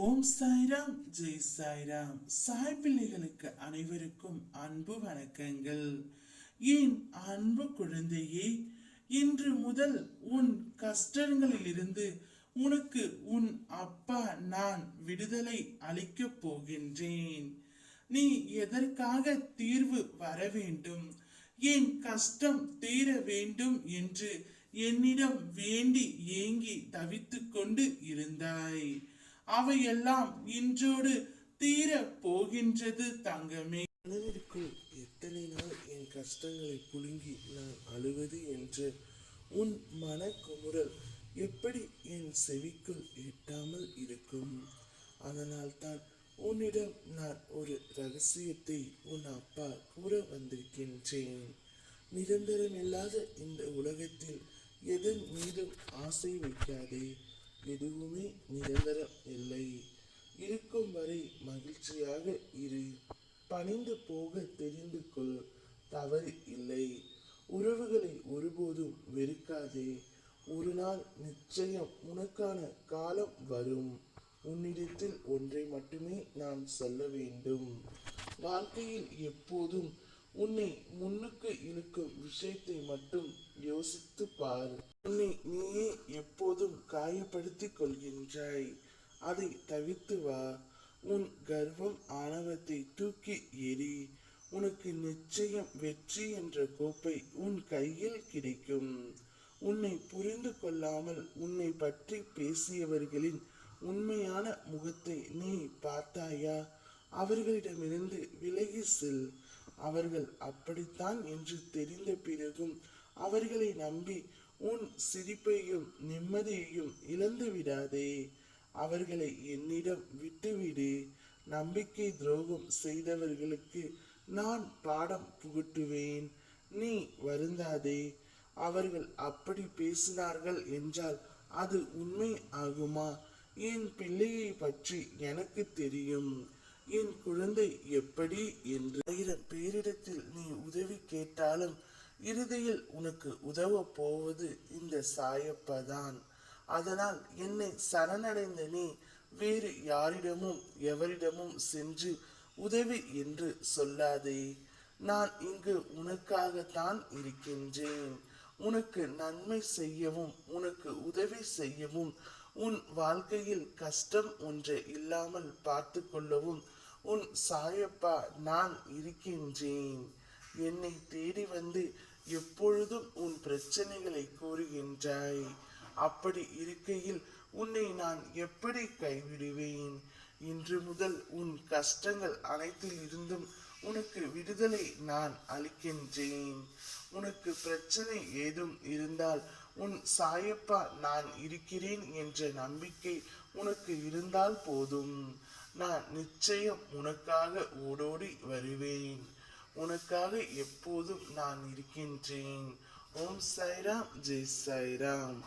ஓம் சாய்ராம் ஜெய் சாய்ராம். சாய் பிள்ளைகளுக்கு அனைவருக்கும் அன்பு வணக்கங்கள். என் அன்பு குழந்தையே இன்று முதல் உன் கஷ்டங்களிலிருந்து உனக்கு உன் அப்பா நான் விடுதலை அளிக்கப் போகின்றேன். நீ எதற்காக தீர்வு வர வேண்டும்? என் கஷ்டம் தீர வேண்டும் என்று என்னிடம் வேண்டி ஏங்கி தவித்துக் கொண்டு இருந்தாய். அவையெல்லாம் இன்றோடு தீர போகின்றது தங்கமே. மனதிற்குள் எத்தனை நாள் என் கஷ்டங்களை புழுங்கி நான் அழுவது என்று உன் மனக்குமுறல் எப்படி என் செவிக்குள் எட்டாமல் இருக்கும்? அதனால் தான் உன்னிடம் நான் ஒரு ரகசியத்தை உன் அப்பா கூற வந்திருக்கின்றேன். நிரந்தரமில்லாத இந்த உலகத்தில் எதன் மீதும் ஆசை வைக்காதே. எதுவுமே நிரந்தரம் இல்லை. இருக்கும் வரை மகிழ்ச்சியாக இரு. பணிந்து போக தெரிந்து கொள். தவறு இல்லை. உறவுகளை ஒருபோதும் வெறுக்காதே. ஒரு நாள் நிச்சயம் உனக்கான காலம் வரும். உன்னிடத்தில் ஒன்றை மட்டுமே நான் சொல்ல வேண்டும். வாழ்க்கையில் எப்போதும் உன்னை முன்னுக்கு இழுக்கும் விஷயத்தை மட்டும் யோசித்து பார். உன்னை நீயே எப்போதும் காயப்படுத்திக் கொள்கின்றாய். அதை தவிர்த்து வா. உன் கர்வம் ஆணவத்தை தூக்கி எரி உனக்கு நிச்சயம் வெற்றி என்ற கோப்பை உன் கையில் கிடைக்கும். உன்னை புரிந்து கொள்ளாமல் உன்னை பற்றி பேசியவர்களின் உண்மையான முகத்தை நீ பார்த்தாயா? அவர்களிடமிருந்து விலகி செல். அவர்கள் அப்படித்தான் என்று தெரிந்த பிறகும் அவர்களை நம்பி உன் சிரிப்பையும் நிம்மதியையும் இழந்து விடாதே. அவர்களை என்னிடம் விட்டுவிடு. நம்பிக்கை துரோகம் செய்தவர்களுக்கு நான் பாடம் புகட்டுவேன். நீ வருந்தாதே. அவர்கள் அப்படி பேசினார்கள் என்றால் அது உண்மை ஆகுமா? என் பிள்ளையை பற்றி எனக்கு தெரியும். என் குழந்தை எப்படி என்று ஆயிரம் பேரிடத்தில் நீ உதவி கேட்டாலும் இறுதியில் உனக்கு உதவ போவது இந்த சாயப்பதான். அதனால் என்னை சரணடைந்த நீ வேறு யாரிடமும் எவரிடமும் சென்று உதவி என்று சொல்லாதே. நான் இங்கு உனக்காகத்தான் இருக்கின்றேன். உனக்கு நன்மை செய்யவும் உனக்கு உதவி செய்யவும் உன் வாழ்க்கையில் கஷ்டம் ஒன்று இல்லாமல் பார்த்து கொள்ளவும் உன் சாயப்பா நான் இருக்கின்றேன். என்னை தேடி வந்து எப்பொழுதும் உன் பிரச்சனைகளை கூறுகின்றாய். அப்படி இருக்கையில் உன்னை நான் எப்படி கைவிடுவேன்? இன்று முதல் உன் கஷ்டங்கள் அனைத்தில் இருந்தும் உனக்கு விடுதலை நான் அளிக்கின்றேன். உனக்கு பிரச்சனை ஏதும் இருந்தால் உன் சாயப்பா நான் இருக்கிறேன் என்ற நம்பிக்கை உனக்கு இருந்தால் போதும். நான் நிச்சயம் உனக்காக ஓடோடி வருவேன். உனக்காக எப்போதும் நான் இருக்கின்றேன். ஓம் சாய்ராம் ஜெய் சாய்ராம்.